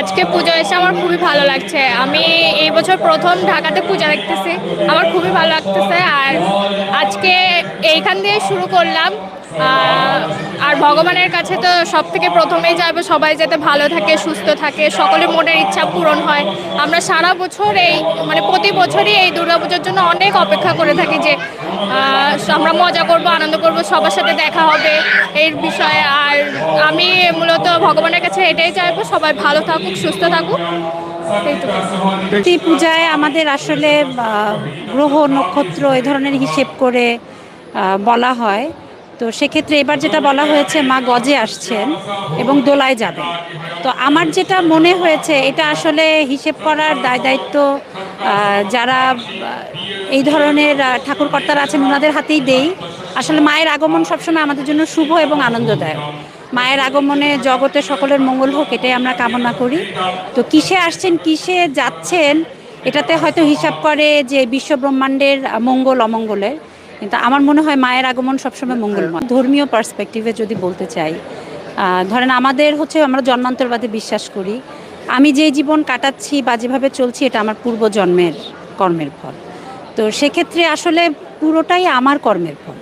আজকে পুজো এসে আমার খুবই ভালো লাগছে। আমি এই বছর প্রথম ঢাকাতে পূজা দেখতেছি। আমার খুবই ভালো লাগতেছে। আর আজকে এইখান দিয়ে শুরু করলাম। আর ভগবানের কাছে তো সব থেকে প্রথমেই যাব, সবাই যাতে ভালো থাকে, সুস্থ থাকে, সকলের মনের ইচ্ছা পূরণ হয়। আমরা সারা বছর এই মানে প্রতি বছরই এই দুর্গাপুজোর জন্য অনেক অপেক্ষা করে থাকি যে আমরা মজা করব, আনন্দ করব, সবার সাথে দেখা হবে এই বিষয়ে। আর আমি মূলত ভগবানের কাছে এটাই চাইব, সবাই ভালো থাকুক, সুস্থ থাকুক। এই পূজায় আমাদের আসলে গ্রহ নক্ষত্র এই ধরনের হিসেব করে বলা হয়। তো সেক্ষেত্রে এবার যেটা বলা হয়েছে, মা গজে আসছেন এবং দোলায় যাবেন। তো আমার যেটা মনে হয়েছে, এটা আসলে হিসেব করার দায় দায়িত্ব যারা এই ধরনের ঠাকুরকর্তারা আছেন, ওনাদের হাতেই দেই। আসলে মায়ের আগমন সবসময় আমাদের জন্য শুভ এবং আনন্দদায়ক। মায়ের আগমনে জগতে সকলের মঙ্গল হোক, এটাই আমরা কামনা করি। তো কিসে আসছেন, কিসে যাচ্ছেন, এটাতে হয়তো হিসাব করে যে বিশ্ব ব্রহ্মাণ্ডের মঙ্গল অমঙ্গলের কিন্তু আমার মনে হয় মায়ের আগমন সবসময় মঙ্গলময়। ধর্মীয় পার্সপেক্টিভে যদি বলতে চাই ধরেন আমাদের হচ্ছে আমরা জন্মান্তরবাদে বিশ্বাস করি। আমি যে জীবন কাটাচ্ছি বা যেভাবে চলছি এটা আমার পূর্বজন্মের কর্মের ফল। তো সেক্ষেত্রে আসলে পুরোটাই আমার কর্মের ফল।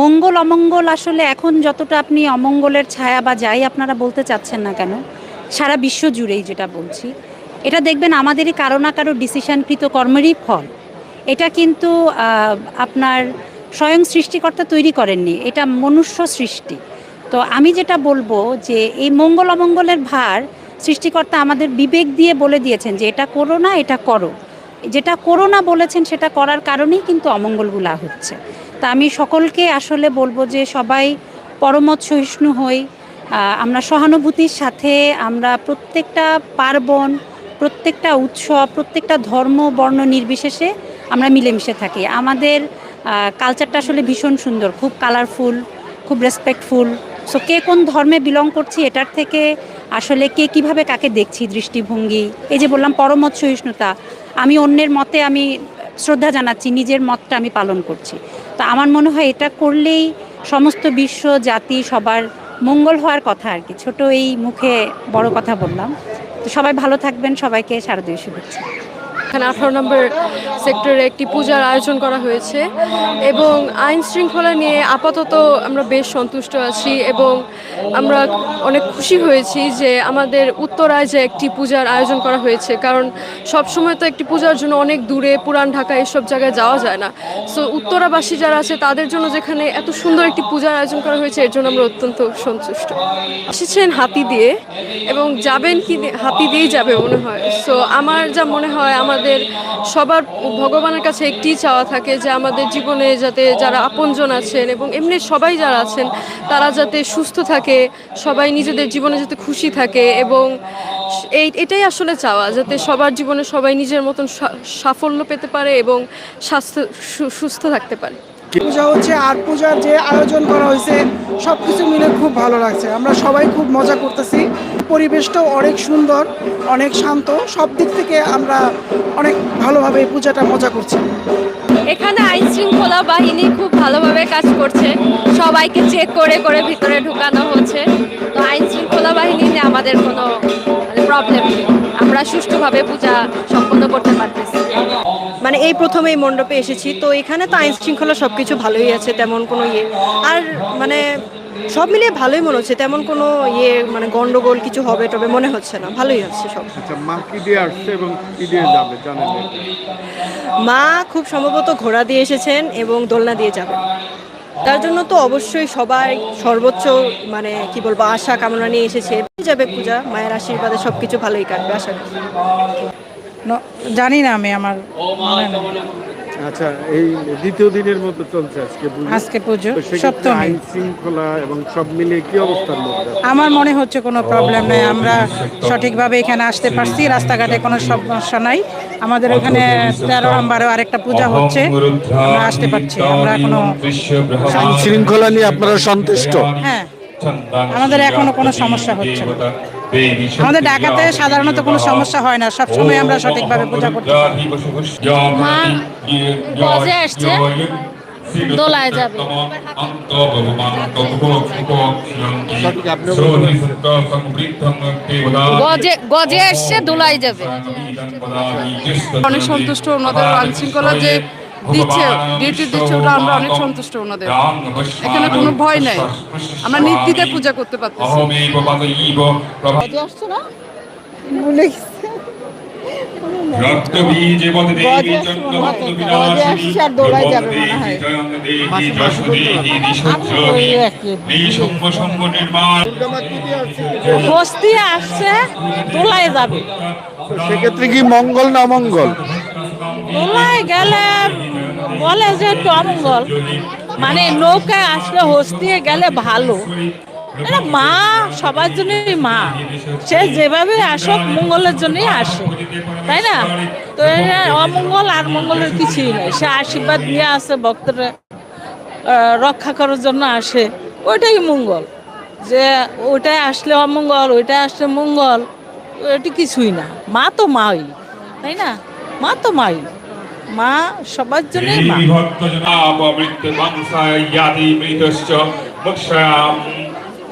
মঙ্গল, অমঙ্গল আসলে এখন যতটা আপনি অমঙ্গলের ছায়া বা যাই আপনারা বলতে চাচ্ছেন না কেন, সারা বিশ্ব জুড়েই যেটা বলছি, এটা দেখবেন আমাদেরই কারও না কারও ডিসিশনকৃত কর্মেরই ফল। এটা কিন্তু আপনার স্বয়ং সৃষ্টিকর্তা তৈরি করেননি, এটা মনুষ্য সৃষ্টি। তো আমি যেটা বলব যে এই মঙ্গল অমঙ্গলের ভার সৃষ্টিকর্তা আমাদের বিবেক দিয়ে বলে দিয়েছেন যে এটা করো না, এটা করো। যেটা করো না বলেছেন সেটা করার কারণেই কিন্তু অমঙ্গলগুলা হচ্ছে। তা আমি সকলকে আসলে বলব যে সবাই পরমত সহিষ্ণু হই আমরা সহানুভূতির সাথে আমরা প্রত্যেকটা পার্বণ, প্রত্যেকটা উৎসব, প্রত্যেকটা ধর্ম, বর্ণ নির্বিশেষে আমরা মিলেমিশে থাকি। আমাদের কালচারটা আসলে ভীষণ সুন্দর, খুব কালারফুল খুব রেসপেক্টফুল সো কে কোন ধর্মে বিলং করছি এটার থেকে আসলে কে কীভাবে কাকে দেখছি, দৃষ্টিভঙ্গি? এই যে বললাম, পরমত সহিষ্ণুতা। আমি অন্যের মতে আমি শ্রদ্ধা জানাচ্ছি, নিজের মতটা আমি পালন করছি। তো আমার মনে হয় এটা করলেই সমস্ত বিশ্ব, জাতি সবার মঙ্গল হওয়ার কথা আর কি। ছোট এই মুখে বড় কথা বললাম। তো সবাই ভালো থাকবেন, সবাইকে শারদীয় শুভেচ্ছা। এখানে আঠারো নম্বর সেক্টরে একটি পূজার আয়োজন করা হয়েছে এবং আইন শৃঙ্খলা নিয়ে আপাতত আমরা বেশ সন্তুষ্ট আছি এবং আমরা অনেক খুশি হয়েছি যে আমাদের উত্তরায় যে একটি পূজার আয়োজন করা হয়েছে, কারণ সব সময় তো একটি পূজার জন্য অনেক দূরে, পুরান ঢাকা এসব জায়গায় যাওয়া যায় না। সো উত্তরাবাসী যারা আছে, তাদের জন্য যেখানে এত সুন্দর একটি পূজার আয়োজন করা হয়েছে, এর জন্য আমরা অত্যন্ত সন্তুষ্ট। এসেছেন হাতি দিয়ে এবং যাবেন কি হাতি দিয়েই যাবে মনে হয়। সো আমার যা মনে হয় আমাদের সবার ভগবানের কাছে একটি চাওয়া থাকে যে আমাদের জীবনে যাতে যারা আপনজন আছেন এবং এমনি সবাই যারা আছেন, তারা যাতে সুস্থ থাকে, সবাই নিজেদের জীবনে যাতে খুশি থাকে এবং এই, এটাই আসলে চাওয়া, যাতে সবার জীবনে সবাই নিজের মতন সাফল্য পেতে পারে এবং স্বাস্থ্য সুস্থ থাকতে পারে। পূজা হচ্ছে আর পূজার যে আয়োজন করা হয়েছে সব কিছু মিলে খুব ভালো লাগছে। আমরা সবাই খুব মজা করতেছি। পরিবেশটাও অনেক সুন্দর, অনেক শান্ত। সব দিক থেকে আমরা অনেক ভালোভাবে এই পূজাটা মজা করছি। এখানে আইন শৃঙ্খলা বাহিনী খুব ভালোভাবে কাজ করছে। সবাইকে চেক করে করে ভিতরে ঢুকানো হচ্ছে। তো আইন শৃঙ্খলা বাহিনী নিয়ে আমাদের কোনো প্রবলেম নেই। আমরা সুষ্ঠুভাবে পূজা সম্পন্ন করতে পারতেছি। মানে এই প্রথমে এই মণ্ডপে এসেছি তো এখানে তো আইন শৃঙ্খলা সব কিছু ভালোই আছে তেমন কোনো ইয়ে। আর মানে সব মিলিয়ে ভালোই মনে হচ্ছে তেমন কোনো ইয়ে মানে গন্ডগোল কিছু হবে টবে মনে হচ্ছে না ভালোই হচ্ছে সব। আচ্ছা মা কি দিয়ে আসছে এবং কি দিয়ে যাবে জানেন মা খুব সম্ভবত ঘোড়া দিয়ে এসেছেন এবং দোলনা দিয়ে যাবেন। তার জন্য তো অবশ্যই সবাই সর্বোচ্চ মানে কি বলব আশা কামনা নিয়ে এসেছে। যাবে পূজা মায়ের আশীর্বাদে সব কিছু ভালোই কাটবে আশা করি। ন- জানি না আমি আমার আচ্ছা এই দ্বিতীয় দিনের মতো চলছে আজকে। আজকে পুজো তো সপ্তমী। আইন শৃঙ্খলা এবং সব মিলিয়ে কি অবস্থার মধ্যে? আমার মনে হচ্ছে কোনো প্রবলেম নেই আমরা সঠিকভাবে এখানে আসতে পারছি রাস্তাঘাটে কোনো সমস্যা নাই। আমাদের এখানে তেরো নম্বরেও আরেকটা পূজা হচ্ছে। আমরা আসতে পারছি আমরা এখনও শৃঙ্খলা নিয়ে আপনারা সন্তুষ্ট? হ্যাঁ। আমাদের এখনও কোনো সমস্যা হচ্ছে না। আমাদের ঢাকাতে সাধারণত কোনো সমস্যা হয় না সবসময় আমরা সঠিকভাবে পূজা করতে পারি। আসছে। দোলায় যাবে। গজে গজে এসছে দোলায় যাবে। অনেক সন্তুষ্ট ওনাদের আইন শৃঙ্খলা যে দিচ্ছে ডিউটি দিচ্ছে ওটা আমরা অনেক সন্তুষ্ট ওনাদের। এখানে কোনো ভয় নাই। আমরা নির্দ্বিধায় পূজা করতে পারতেছি। রক্তবীজে বদে দেবী বিনাশিনী সম্ভ নির্মাণ। বস্তি আসছে দোলায় যাবে। সেক্ষেত্রে কি মঙ্গল না অমঙ্গল দোলায় গেলে বলে যে একটু অমঙ্গল মানে নৌকায় আসলে হস্তিয়ে গেলে ভালো। এটা মা সবার জন্যই মা। সে যেভাবে আসুক, মঙ্গলের জন্যই আসে। তাই না? তো অমঙ্গল আর মঙ্গলের কিছুই নেই। সে আশীর্বাদ নিয়ে আসে, ভক্তরা রক্ষা করার জন্য আসে। ওইটাই মঙ্গল। যে ওইটাই আসলে অমঙ্গল, ওইটাই আসলে মঙ্গল এটি কিছুই না। মা তো মাই, তাই না? মা তো মাই। মা সবার জন্যই মা।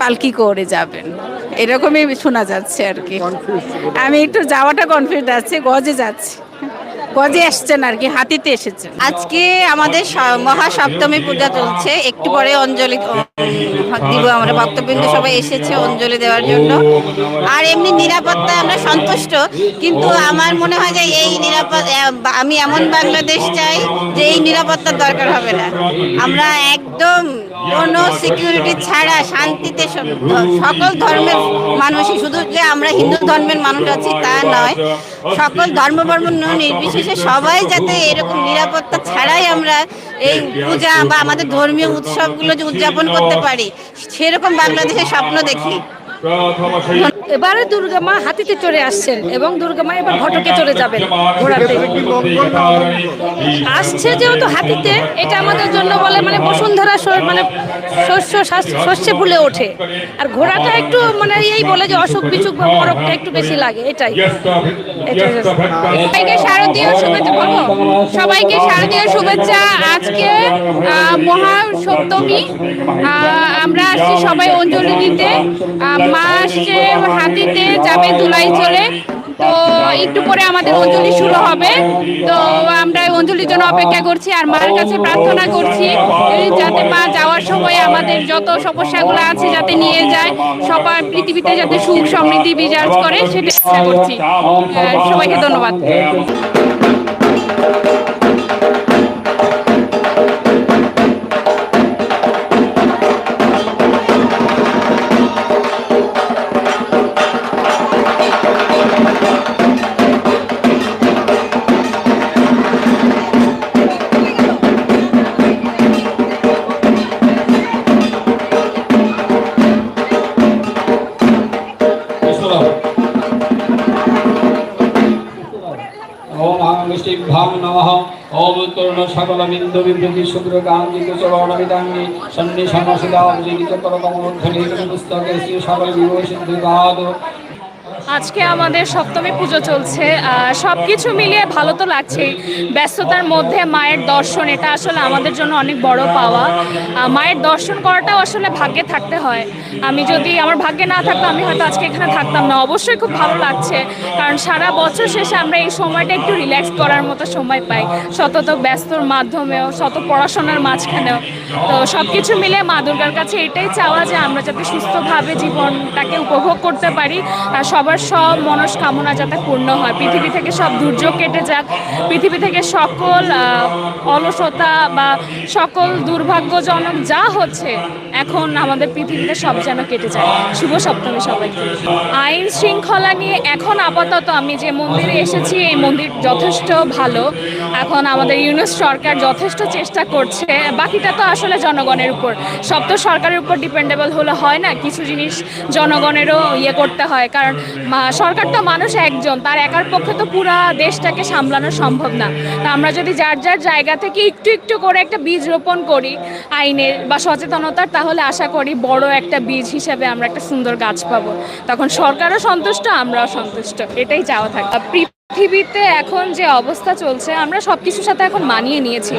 পালকি করে যাবেন। এরকমই শোনা যাচ্ছে আর কি। আমি একটু যাওয়াটা কনফিউজ আছে গজে যাচ্ছি। গজে আসছেন আর কি, হাতিতে এসেছেন। আজকে আমাদের স- মহাসপ্তমী পূজা চলছে, একটু পরে অঞ্জলি দিব আমরা, ভক্তবৃন্দ সবাই এসেছে অঞ্জলি দেওয়ার জন্য। আর এমনি নিরাপত্তায় আমরা সন্তুষ্ট, কিন্তু আমার মনে হয় যে এই নিরাপদ আমি এমন বাংলাদেশ চাই যে এই নিরাপত্তার দরকার হবে না। আমরা একদম কোনো সিকিউরিটি ছাড়া শান্তিতে সকল ধর্মের মানুষই, শুধু যে আমরা হিন্দু ধর্মের মানুষ আছি তা নয় সকল ধর্ম বর্ম নির্বিশেষে সবাই যাতে এরকম নিরাপত্তা ছাড়াই আমরা এই পূজা বা আমাদের ধর্মীয় উৎসবগুলো যে উদযাপন করতে পারি সেরকম বাংলাদেশের স্বপ্ন দেখি। এবারে দুর্গা মা হাতিতে চড়ে আসছেন এবং দুর্গা মা এবার ঘটকে চলে যাবেন ঘোড়াতে। আসছে যেহেতু হাতিতে, এটা আমাদের জন্য বলে মানে বসুন্ধরা মানে শস্য শাস- শস্যে ফুলে ওঠে। আর ঘোড়াটা একটু মানে এই বলে যে অসুখ বিসুখ বা বরফটা একটু বেশি লাগে, এটাই। সবাইকে শারদীয় শুভেচ্ছা সবাইকে শারদীয় শুভেচ্ছা। আজকে মহা সপ্তমী আমরা আসছি সবাই অঞ্জলি দিতে। মা আসছে হাতিতে যাবে দুলাই চলে। তো একটু পরে আমাদের অঞ্জলি শুরু হবে। তো আমরা অঞ্জলির জন্য অপেক্ষা করছি আর মার কাছে প্রার্থনা করছি যাতে মা যাওয়ার সময় আমাদের যত সমস্যাগুলো আছে যাতে নিয়ে যায়, সবার পৃথিবীতে যাতে সুখ সমৃদ্ধি বিরাজ করে সেটা ইচ্ছা করছি। সবাইকে ধন্যবাদ। তরুণ সকল বিন্দু বিবৃতি শুক্র গাঙ্গিক চরণবিদাঙ্গি সন্নি সমসিদা করকমূর্ধনি পুস্তকে শ্রী সকল বিভূষিত গাদ আজকে আমাদের সপ্তমী পুজো চলছে সব কিছু মিলিয়ে ভালো তো লাগছেই। ব্যস্ততার মধ্যে মায়ের দর্শন, এটা আসলে আমাদের জন্য অনেক বড় পাওয়া। মায়ের দর্শন করাটাও আসলে ভাগ্যে থাকতে হয়। আমি যদি আমার ভাগ্যে না থাকতো আমি হয়তো আজকে এখানে থাকতাম না। অবশ্যই খুব ভালো লাগছে, কারণ সারা বছর শেষে আমরা এই সময়টা একটু রিল্যাক্স করার মতো সময় পাই। শতত ব্যস্তর মাধ্যমেও শত পড়াশোনার মাঝখানেও। তো সব কিছু মিলে মা দুর্গার কাছে এটাই চাওয়া যে আমরা যাতে সুস্থভাবে জীবনটাকে উপভোগ করতে পারি, আর সবার সব মনস্কামনা যাতে পূর্ণ হয়। পৃথিবী থেকে সব দুর্যোগ কেটে যাক। পৃথিবী থেকে সকল অলসতা বা সকল দুর্ভাগ্যজনক যা হচ্ছে, এখন আমাদের পৃথিবীতে সব যেন কেটে যায়। শুভ সপ্তমী সবাইকে। আইন শৃঙ্খলা নিয়ে এখন আপাতত আমি যে মন্দিরে এসেছি, এই মন্দির যথেষ্ট ভালো। এখন আমাদের ইউনুস সরকার যথেষ্ট চেষ্টা করছে। বাকিটা তো আসলে জনগণের উপর। সব তো সরকারের উপর ডিপেন্ডেবল হলে হয় না। কিছু জিনিস জনগণেরও ইয়ে করতে হয়। কারণ সরকার তো মানুষ একজন, তার একার পক্ষে তো পুরা দেশটাকে সামলানো সম্ভব না। তা আমরা যদি যার যার জায়গা থেকে একটু একটু করে একটা বীজ রোপণ করি আইনের বা সচেতনতার, তাহলে আশা করি বড় একটা বীজ হিসেবে আমরা একটা সুন্দর গাছ পাবো। তখন সরকারও সন্তুষ্ট, আমরাও সন্তুষ্ট। এটাই চাওয়া থাকে। পৃথিবীতে এখন যে অবস্থা চলছে, আমরা সব কিছুর সাথে এখন মানিয়ে নিয়েছি।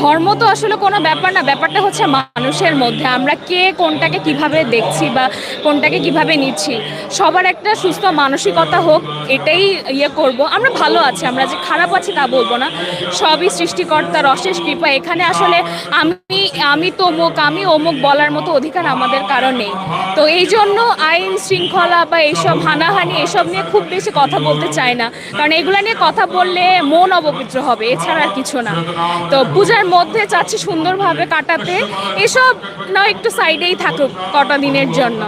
ধর্ম তো আসলে কোনো ব্যাপার না, ব্যাপারটা হচ্ছে মানুষের মধ্যে। আমরা কে, কোনটাকে কীভাবে দেখছি বা কোনটাকে কীভাবে নিচ্ছি? সবার একটা সুস্থ মানসিকতা হোক, এটাই ইয়ে করব। আমরা ভালো আছি, আমরা যে খারাপ আছি তা বলব না। সবই সৃষ্টিকর্তার অশেষ কৃপা। এখানে আসলে আমি আমি তমুক আমি অমুক বলার মতো অধিকার আমাদের কারণ নেই। তো এই জন্য আইন শৃঙ্খলা বা এইসব হানাহানি, এসব নিয়ে খুব বেশি কথা বলতে চাই না। কারণ এগুলো নিয়ে কথা বললে মন অপবিত্র হবে, এছাড়া আর কিছু না। তো পূজার মধ্যে চাচ্ছি সুন্দরভাবে কাটাতে। এসব না একটু সাইডেই থাকুক কটা দিনের জন্য।